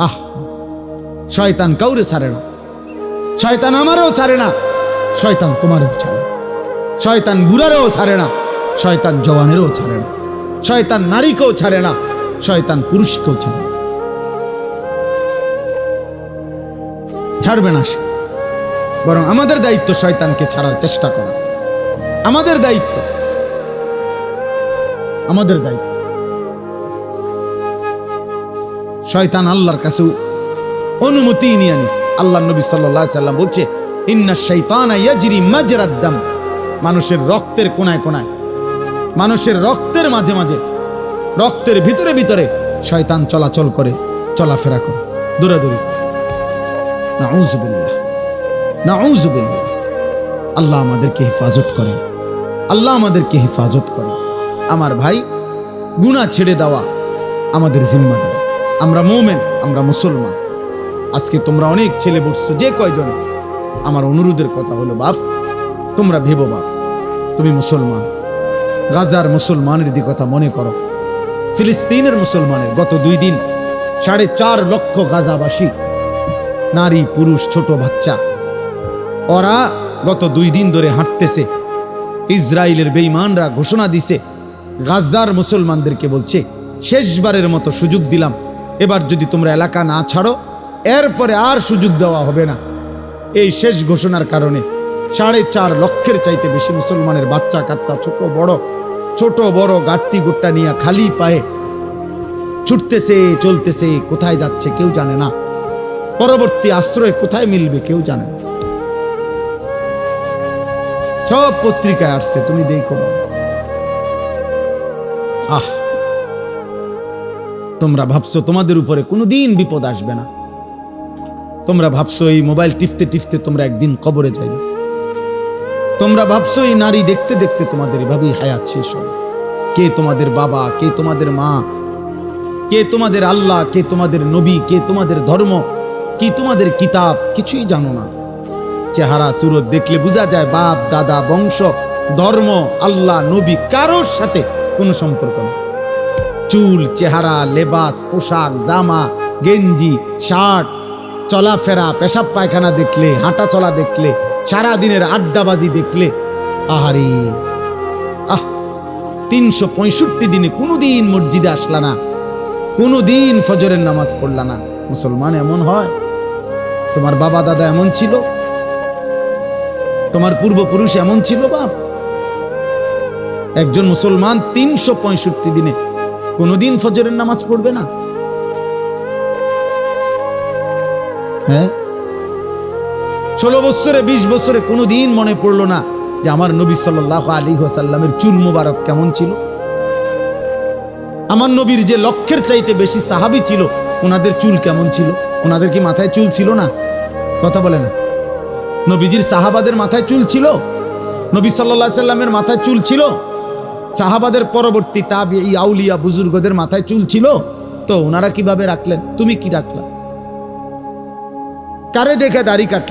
আহ, শয়তান কাউরে ছাড়ে না। শয়তান আমারও ছাড়ে না। শয়তান তোমারও ছাড়ে। শয়তান বুড়ারও ছাড়ে না। শয়তান জওয়ানেরও ছাড়ে না। শয়তান নারীকেও ছাড়ে না। শয়তান পুরুষকেও ছাড়ে না। ছাড়বে না সে। বরং আমাদের দায়িত্ব শয়তানকে ছাড়ার চেষ্টা করা। আমাদের দায়িত্ব। আমাদের দায়িত্ব। শয়তান আল্লাহর কাছে অনুমতি নিয়ে আনিস আল্লাহ নবী সাল্লাহ সাল্লাম বলছে, ইন্না শৈতানা মাজরাদ্দাম মানুষের রক্তের কোনায় কোনায়, মানুষের রক্তের মাঝে মাঝে, রক্তের ভিতরে ভিতরে শয়তান চলাচল করে, চলাফেরা করে। দৌড়াদৌড়ি নাউজুবিল্লাহ নাউজুবিল্লাহ আল্লাহ আমাদেরকে হেফাজত করেন। আল্লাহ আমাদেরকে হেফাজত করেন। আমার ভাই গুণা ছেড়ে দেওয়া আমাদের জিম্মাদার। আমরা মোমেন, আমরা মুসলমান। আজকে তোমরা অনেক ছেলে বসছো, যে কয়জন? আমার অনুরোধের কথা হলো, বাপ, তোমরা ভেবো বাপ, তুমি মুসলমান। গাজার মুসলমানের দিকে কথা মনে করো, ফিলিস্তিনের মুসলমানের গত দুই দিন সাড়ে চার লক্ষ গাজাবাসী, নারী, পুরুষ, ছোট বাচ্চা, ওরা গত দুই দিন ধরে হাঁটতেছে। ইসরায়েলের বেঈমানরা ঘোষণা দিছে, গাজার মুসলমানদেরকে বলছে, শেষবারের মতো সুযোগ দিলাম এবার যদি তোমরা এলাকা না ছাড়ো, এরপরে আর সুযোগ দেওয়া হবে না। এই শেষ ঘোষণার কারণে সাড়ে চার লক্ষের চাইতে বেশি মুসলমানের বাচ্চা, কাচ্চা, ছোট, বড় ছোট, বড়, গাট্টি গুট্টা নিয়ে খালি পায়ে ছুটতেছে, চলতেছে, কোথায় যাচ্ছে কেউ জানে না। পরবর্তী আশ্রয় কোথায় মিলবে কেউ জানে না। সব পত্রিকায় আসছে, তুমি দেখো। আহ! তোমরা ভাবছ তোমাদের উপরে কোনোদিন বিপদ আসবে না। তোমরা ভাবছ এই মোবাইল টিপতে টিপতে তোমরা একদিন কবরে যাইবে। তোমরা ভাবছ এই নারী দেখতে দেখতে তোমাদের এভাবেই হায়াত শেষ হবে। কে তোমাদের বাবা, কে তোমাদের মা, কে তোমাদের আল্লাহ, কে তোমাদের নবী, কে তোমাদের ধর্ম, কি তোমাদের কিতাব, কিছুই জানো না। চেহারা সুরত দেখলে বোঝা যায় বাপ, দাদা, বংশ, ধর্ম, আল্লাহ, নবী, কারোর সাথে কোনো সম্পর্ক নেই। চুল, চেহারা, লেবাস, পোশাক, জামা, গেঞ্জি, শার্ট, চলাফেরা, পেশাব পায়খানা দেখলে হাঁটা চলা দেখলে সারা দিনের আড্ডাবাজি দেখলে, আহারে! আহ! তিনশো পঁয়ষট্টি দিনে কোনোদিন মসজিদে আসলা না, কোনোদিন ফজরের নামাজ পড়লা না। মুসলমান এমন হয়? তোমার বাবা দাদা এমন ছিল? তোমার পূর্বপুরুষ এমন ছিল বাপ? একজন মুসলমান তিনশো পঁয়ষট্টি দিনে কোনোদিন ফজরের নামাজ পড়বে না? হ্যাঁ? ষোলো বছরে, বিশ বছরে কোনোদিন মনে পড়ল না যে আমার নবী সাল্লাহ আলী সাল্লামের চুল মুবারক কেমন ছিল? আমার নবীর যে লক্ষ্যের চাইতে বেশি সাহাবি ছিল, ওনাদের চুল কেমন ছিল? ওনাদের কি মাথায় চুল ছিল না? কথা বলে না নবীজির সাহাবাদের মাথায় চুল ছিল? নবী সাল্লাহ সাল্লামের মাথায় চুল ছিল? সাহাবাদের পরবর্তী তাবি এই আউলিয়া বুজুর্গদের মাথায় চুল ছিল? তো ওনারা কীভাবে রাখলেন? তুমি কি রাখলা? কারে দেখে দাড়ি কাটলে?